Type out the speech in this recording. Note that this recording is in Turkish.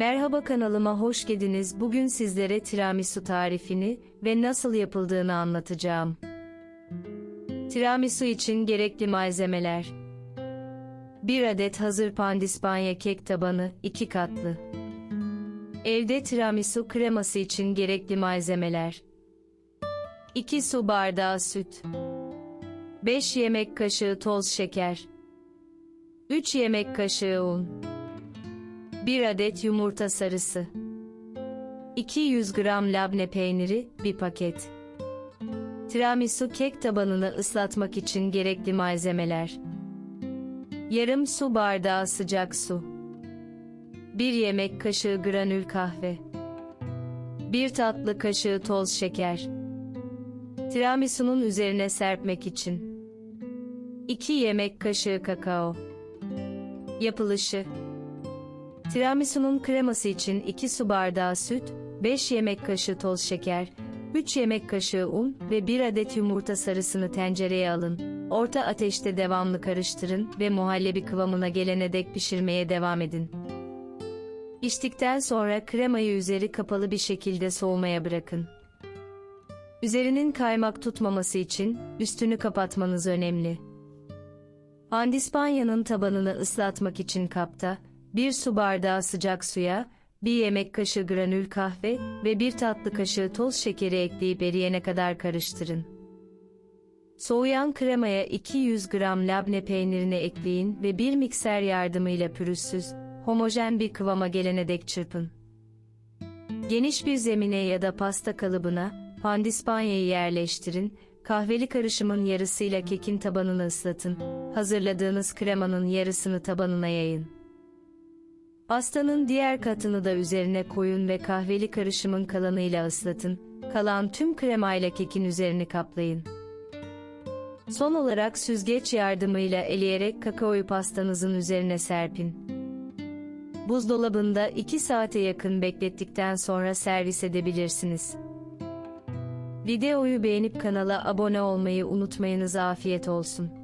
Merhaba kanalıma hoş geldiniz. Bugün sizlere tiramisu tarifini ve nasıl yapıldığını anlatacağım. Tiramisu için gerekli malzemeler. 1 adet hazır pandispanya kek tabanı 2 katlı. Evde tiramisu kreması için gerekli malzemeler. 2 su bardağı süt. 5 yemek kaşığı toz şeker. 3 yemek kaşığı un 1 adet yumurta sarısı. 200 gram labne peyniri, 1 paket. Tiramisu kek tabanını ıslatmak için gerekli malzemeler. Yarım su bardağı sıcak su. 1 yemek kaşığı granül kahve. 1 tatlı kaşığı toz şeker. Tiramisu'nun üzerine serpmek için. 2 yemek kaşığı kakao. Yapılışı Tiramisu'nun kreması için 2 su bardağı süt, 5 yemek kaşığı toz şeker, 3 yemek kaşığı un ve 1 adet yumurta sarısını tencereye alın. Orta ateşte devamlı karıştırın ve muhallebi kıvamına gelene dek pişirmeye devam edin. İçtikten sonra kremayı üzeri kapalı bir şekilde soğumaya bırakın. Üzerinin kaymak tutmaması için üstünü kapatmanız önemli. Pandispanyanın tabanını ıslatmak için kapta, 1 su bardağı sıcak suya, 1 yemek kaşığı granül kahve ve 1 tatlı kaşığı toz şekeri ekleyip eriyene kadar karıştırın. Soğuyan kremaya 200 gram labne peynirini ekleyin ve bir mikser yardımıyla pürüzsüz, homojen bir kıvama gelene dek çırpın. Geniş bir zemine ya da pasta kalıbına pandispanyayı yerleştirin, kahveli karışımın yarısıyla kekin tabanını ıslatın, hazırladığınız kremanın yarısını tabanına yayın. Pastanın diğer katını da üzerine koyun ve kahveli karışımın kalanıyla ıslatın. Kalan tüm kremayla kekin üzerini kaplayın. Son olarak süzgeç yardımıyla eleyerek kakaoyu pastanızın üzerine serpin. Buzdolabında 2 saate yakın beklettikten sonra servis edebilirsiniz. Videoyu beğenip kanala abone olmayı unutmayınız afiyet olsun.